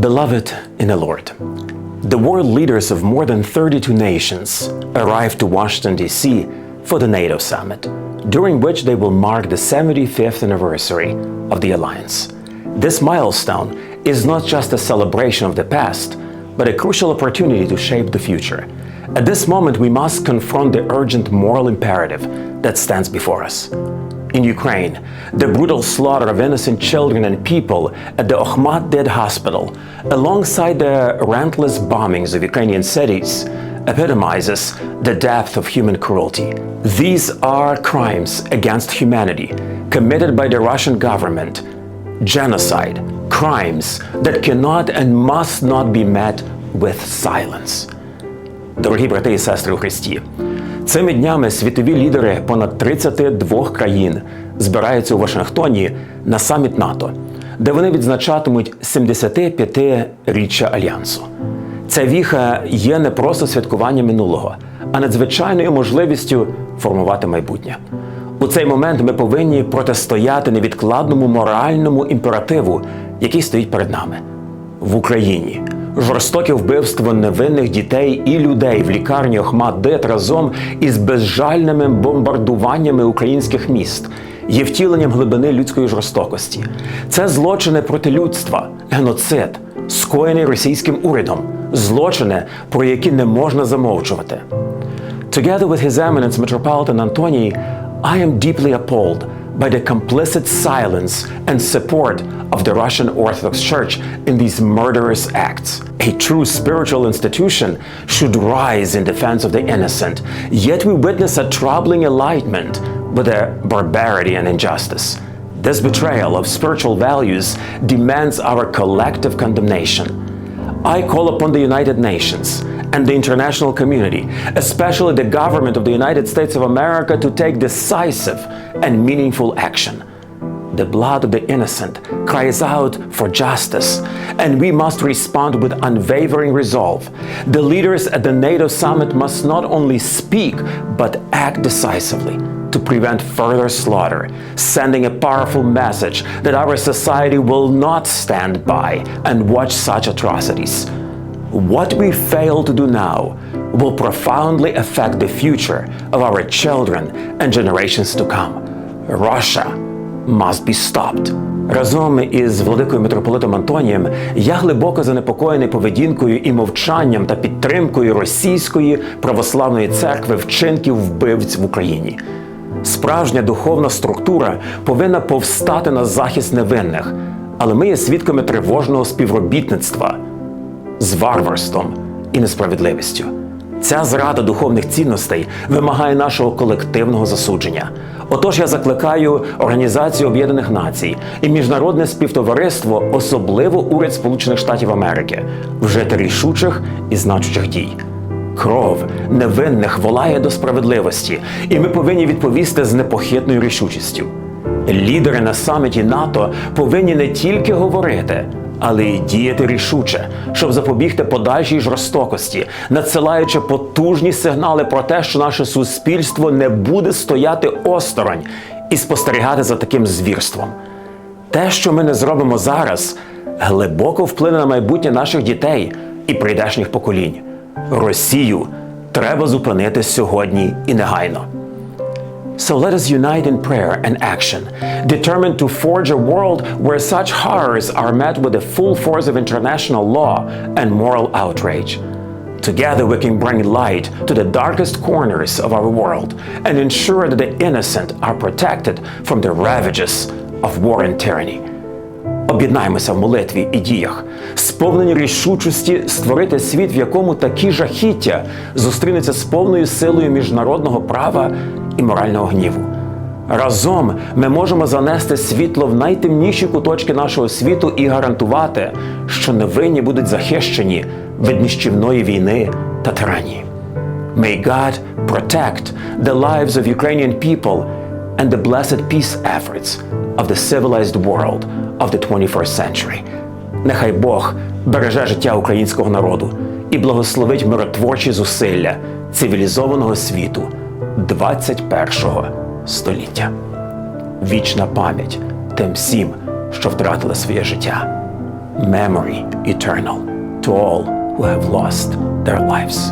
Beloved in the Lord, the world leaders of more than 32 nations arrived to Washington, D.C. for the NATO summit, during which they will mark the 75th anniversary of the alliance. This milestone is not just a celebration of the past, but a crucial opportunity to shape the future. At this moment, we must confront the urgent moral imperative that stands before us In Ukraine, the brutal slaughter of innocent children and people at the Okhmat Dead Hospital, alongside the relentless bombings of Ukrainian cities, epitomizes the depth of human cruelty. These are crimes against humanity committed by the Russian government, genocide, crimes that cannot and must not be met with silence. Дорогі брати і сестри у Христі, Цими днями світові лідери понад 32 країн збираються у Вашингтоні на саміт НАТО, де вони відзначатимуть 75-річчя альянсу. Ця віха є не просто святкуванням минулого, а надзвичайною можливістю формувати майбутнє. У цей момент ми повинні протистояти невідкладному моральному імперативу, який стоїть перед нами в Україні. Жорстоке вбивство невинних дітей і людей в лікарні Охмат-Дет разом із безжальними бомбардуваннями українських міст є втіленням глибини людської жорстокості. Це злочини проти людства, геноцид, скоєний російським урядом, злочини, про які не можна замовчувати. Together with His Eminence Metropolitan Antoni, I am deeply appalled by the complicit silence and support of the Russian Orthodox Church in these murderous acts. A true spiritual institution should rise in defense of the innocent, yet we witness a troubling enlightenment with their barbarity and injustice. This betrayal of spiritual values demands our collective condemnation. I call upon the United Nations and the international community, especially the government of the United States of America, to take decisive and meaningful action. The blood of the innocent cries out for justice, and we must respond with unwavering resolve. The leaders at the NATO summit must not only speak, but act decisively to prevent further slaughter, sending a powerful message that our society will not stand by and watch such atrocities. What we fail to do now will profoundly affect the future of our children and generations to come. Russia must be stopped. Разом із владикою митрополитом Антонієм я глибоко занепокоєний поведінкою і мовчанням та підтримкою російської православної церкви вчинків вбивць в Україні. Справжня духовна структура повинна повстати на захист невинних, але ми є свідками тривожного співробітництва з варварством і несправедливістю. Ця зрада духовних цінностей вимагає нашого колективного засудження. Отож я закликаю Організацію Об'єднаних Націй і міжнародне співтовариство, особливо уряд Сполучених Штатів Америки, вжити рішучих і значучих дій. Кров невинних волає до справедливості, і ми повинні відповісти з непохитною рішучістю. Лідери на саміті НАТО повинні не тільки говорити, але й діяти рішуче, щоб запобігти подальшій жорстокості, надсилаючи потужні сигнали про те, що наше суспільство не буде стояти осторонь і спостерігати за таким звірством. Те, що ми не зробимо зараз, глибоко вплине на майбутнє наших дітей і прийдешніх поколінь. Росію треба зупинити сьогодні і негайно. So let us unite in prayer and action, determined to forge a world where such horrors are met with the full force of international law and moral outrage. Together, we can bring light to the darkest corners of our world and ensure that the innocent are protected from the ravages of war and tyranny. Об'єднаємося в молитві і діях, сповнені рішучості створити світ, в якому такі жахіття зустрінуться з повною силою міжнародного права і морального гніву. Разом ми можемо занести світло в найтемніші куточки нашого світу і гарантувати, що невинні будуть захищені від ніщівної війни та тиранії. May God protect the lives of Ukrainian people and the blessed peace efforts of the civilized world of the 21st century. Нехай Бог береже життя українського народу і благословить миротворчі зусилля цивілізованого світу 21-го століття. Вічна пам'ять тим всім, що втратили своє життя. memory eternal to all who have lost their lives.